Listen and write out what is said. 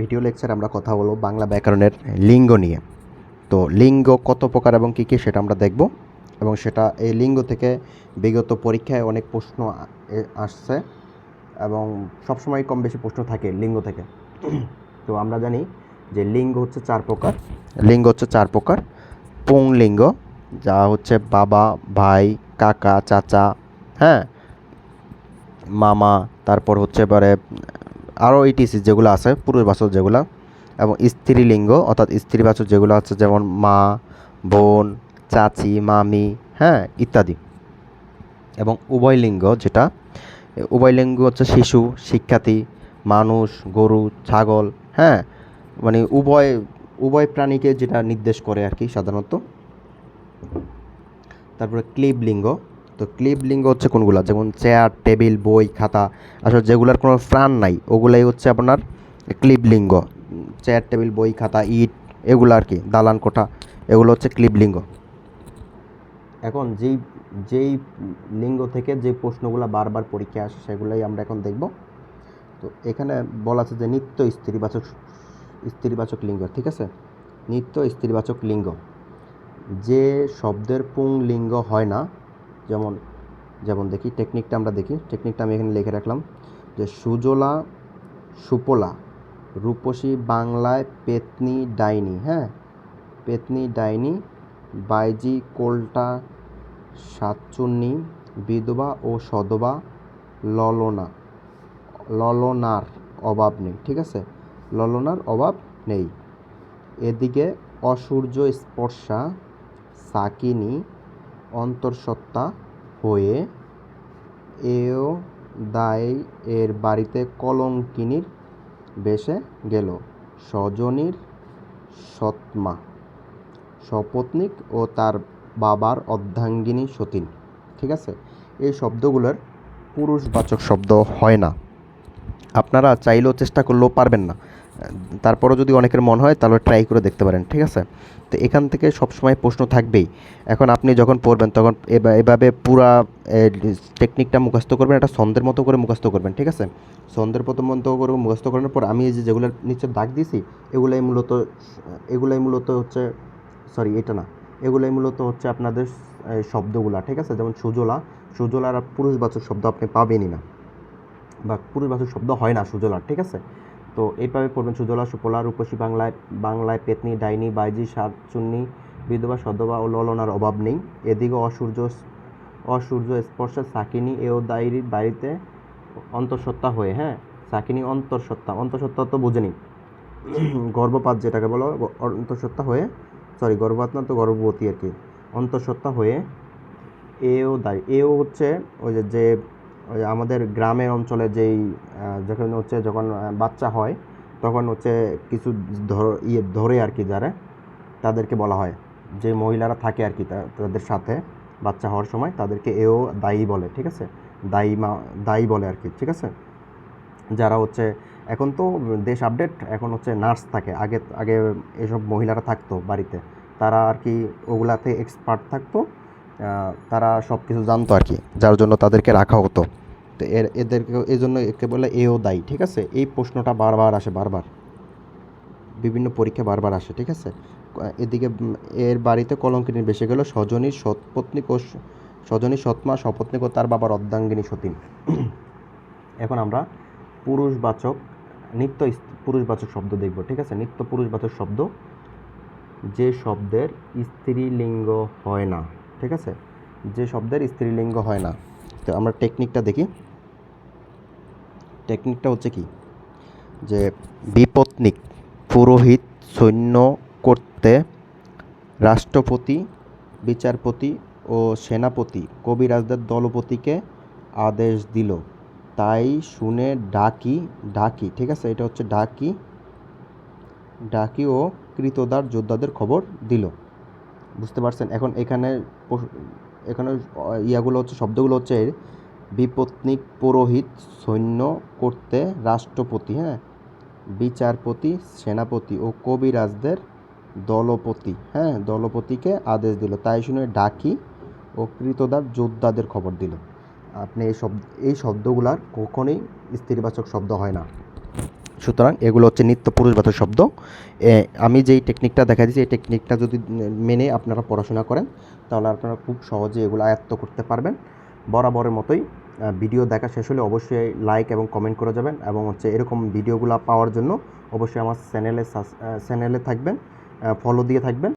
Video lecture আমরা কথা বলব বাংলা ব্যাকরণের লিঙ্গ নিয়ে। তো লিঙ্গ কত প্রকার এবং কী কী সেটা আমরা দেখব এবং সেটা এই লিঙ্গ থেকে বিগত পরীক্ষায় অনেক প্রশ্ন আসছে এবং সবসময় কম বেশি প্রশ্ন থাকে লিঙ্গ থেকে। তো আমরা জানি যে লিঙ্গ হচ্ছে চার প্রকার। লিঙ্গ হচ্ছে চার প্রকার। পুংলিঙ্গ যা হচ্ছে বাবা, ভাই, কাকা, চাচা হ্যাঁ মামা, তারপর হচ্ছে এবারে আরও ইটিসি যেগুলো আছে পুরুষবাচক যেগুলো, এবং স্ত্রীলিঙ্গ, অর্থাৎ স্ত্রীবাচক যেগুলো আছে, যেমন মা, বোন, চাচি, মামি হ্যাঁ ইত্যাদি। এবং উভয় লিঙ্গ যেটা উভয় লিঙ্গ হচ্ছে শিশু, শিক্ষার্থী, মানুষ, গরু, ছাগল হ্যাঁ মানে উভয় উভয় প্রাণীকে যেটা নির্দেশ করে আর কি সাধারণত। তারপরে ক্লিব লিঙ্গ তো ক্লিব লিঙ্গ হচ্ছে কোনগুলো? যেমন চেয়ার টেবিল বই, খাতা। আসলে যেগুলোর কোনো প্রাণ নাই, ওগুলাই হচ্ছে আপনার ক্লিপ লিঙ্গ চেয়ার টেবিল বই, খাতা, ইট, এগুলো আর কি, দালান, কোঠা, এগুলো হচ্ছে ক্লিব লিঙ্গ এখন যেই যেই লিঙ্গ থেকে যে প্রশ্নগুলো বারবার পরীক্ষা আসে, সেগুলোই আমরা এখন দেখব। তো এখানে বলা আছে যে নিত্য স্ত্রীবাচক স্ত্রীবাচক লিঙ্গ, ঠিক আছে? নিত্য স্ত্রীবাচক লিঙ্গ। যে শব্দের পুংলিঙ্গ হয় না যেমন যেমন দেখি টেকনিকটা আমরা দেখি। টেকনিকটা আমি এখানে লিখে রাখলাম যে সুজলা সুপলা রূপসী বাংলায় পেতনি ডাইনি হ্যাঁ? পেতনি ডাইনি, বাইজি কোল্টা সাতচুন্নি, বিধবা ও সদবা ললনা, ললনার অভাব নেই, ঠিক আছে? ললনার অভাব নেই। এদিকে অসূর্য স্পর্শা সাকিনী অন্তর্সত্ত্বা হয়ে এও দায় এর বাড়িতে কলঙ্কিনীর বেশে গেল। স্বজনীর সৎমা, সপত্নীক ও তার বাবার অর্ধাঙ্গিনী সতীন। ঠিক আছে? এই শব্দগুলোর পুরুষবাচক শব্দ হয় না। আপনারা চাইলেও চেষ্টা করলেও পারবেন না। তারপরও যদি অনেকের মন হয়, তাহলে ট্রাই করে দেখতে পারেন, ঠিক আছে? তো এখান থেকে সবসময় প্রশ্ন থাকবেই। এখন আপনি যখন পড়বেন, তখন এভাবে পুরা টেকনিকটা মুখস্থ করবেন, একটা ছন্দের মতো করে মুখস্থ করবেন, ঠিক আছে? ছন্দের প্রথম মতো করে মুখস্থ করার পর আমি যে যেগুলোর নিচে দাগ দিয়েছি, এগুলাই মূলত এগুলাই মূলত হচ্ছে সরি এটা না, এগুলাই মূলত হচ্ছে আপনাদের শব্দগুলা, ঠিক আছে? যেমন সুজলা, সুজলার পুরুষবাচক শব্দ আপনি পাবেনই না, বা পুরুষবাচক শব্দ হয় না সুজলার, ঠিক আছে? তো এইভাবে পড়বেন সুজলা সুপলা রূপসী বাংলায় বাংলায় পেতনি, ডাইনি, বাইজি সাতচুন্নি বিধবা, সদবা ও ললনার অভাব নেই। এদিকে অসূর্য অসূর্য স্পর্শে সাকিনী এও দায়রির বাড়িতে অন্তঃসত্ত্বা হয়ে হ্যাঁ? সাকিনী অন্তঃসত্ত্বা অন্তঃসত্ত্বা তো বুঝেনি। গর্ভপাত যেটাকে বলো অন্তঃসত্ত্বা হয়ে সরি গর্ভপাত না তো গর্ভবতী আর কি। অন্তঃসত্ত্বা হয়ে এও দায় এও হচ্ছে ওই যে যে ওই আমাদের গ্রামের অঞ্চলে যেই যখন হচ্ছে যখন বাচ্চা হয়, তখন হচ্ছে কিছু ধর ইয়ে ধরে আর কি যারা, তাদেরকে বলা হয়। যে মহিলারা থাকে আর কি তাদের সাথে বাচ্চা হওয়ার সময় তাদেরকে এও দায়ী বলে, ঠিক আছে? দায়ী মা, দায়ী বলে আর কি, ঠিক আছে? যারা হচ্ছে, এখন তো দেশ আপডেট এখন হচ্ছে নার্স থাকে। আগে আগে এসব মহিলারা থাকতো বাড়িতে। তারা আর কি ওগুলাতে এক্সপার্ট থাকতো। তারা সব কিছু জানতো আর কি, যার জন্য তাদেরকে রাখা হতো। তো এর, এদেরকে এই জন্য একে বলে এও দায়ী, ঠিক আছে? এই প্রশ্নটা বারবার আসে, বারবার। বিভিন্ন পরীক্ষা বারবার আসে, ঠিক আছে? এদিকে এর বাড়িতে কলঙ্কিনী বেসে গেল স্বজনীর সৎপত্নীক ও স- স্বজনী সৎমা সপত্নীক ও তার বাবার অর্ধাঙ্গিনী সতীন। এখন আমরা পুরুষবাচক, নিত্য পুরুষবাচক শব্দ দেখব, ঠিক আছে? নিত্য পুরুষবাচক শব্দ, যে শব্দের স্ত্রীলিঙ্গ হয় না। ঠিক আছে? যে শব্দের স্ত্রীলিঙ্গ হয় না। তো আমরা টেকনিকটা দেখি। টেকনিকটা হচ্ছে কি? যে বিপত্নিক পুরোহিত সৈন্য করতে রাষ্ট্রপতি, বিচারপতি ও সেনাপতি, কবিরাজদের দলপতিকে আদেশ দিল। তাই শুনে ডাকি ডাকি, ঠিক আছে? এটা হচ্ছে ডাকি। ডাকি ও কৃতদার যোদ্ধাদের খবর দিল। বুঝতে পারছেন? এখন এখানে এখানে ইয়াগুলো হচ্ছে, শব্দগুলো হচ্ছে বিপত্নিক পুরোহিত সৈন্য করতে রাষ্ট্রপতি হ্যাঁ? বিচারপতি, সেনাপতি ও কবিরাজদের দলপতি হ্যাঁ? দলপতিকে আদেশ দিল। তাই শুনে ডাকি ও কৃতদার যোদ্ধাদের খবর দিল। আপনি এই শব্দ, এই শব্দগুলার কখনোই স্ত্রীবাচক শব্দ হয় না। সুতরাং এগুলো হচ্ছে নিত্য পুরুষবাচক শব্দ। আমি যেই টেকনিকটা দেখা দিচ্ছি, এই টেকনিকটা যদি মেনে আপনারা পড়াশোনা করেন, তাহলে আপনারা খুব সহজে এগুলো আয়ত্ত করতে পারবেন। বরাবরের মতোই ভিডিও দেখা শেষ হলে অবশ্যই লাইক এবং কমেন্ট করে যাবেন এবং হচ্ছে এরকম ভিডিওগুলো পাওয়ার জন্য অবশ্যই আমার চ্যানেলে চ্যানেলে থাকবেন ফলো দিয়ে থাকবেন।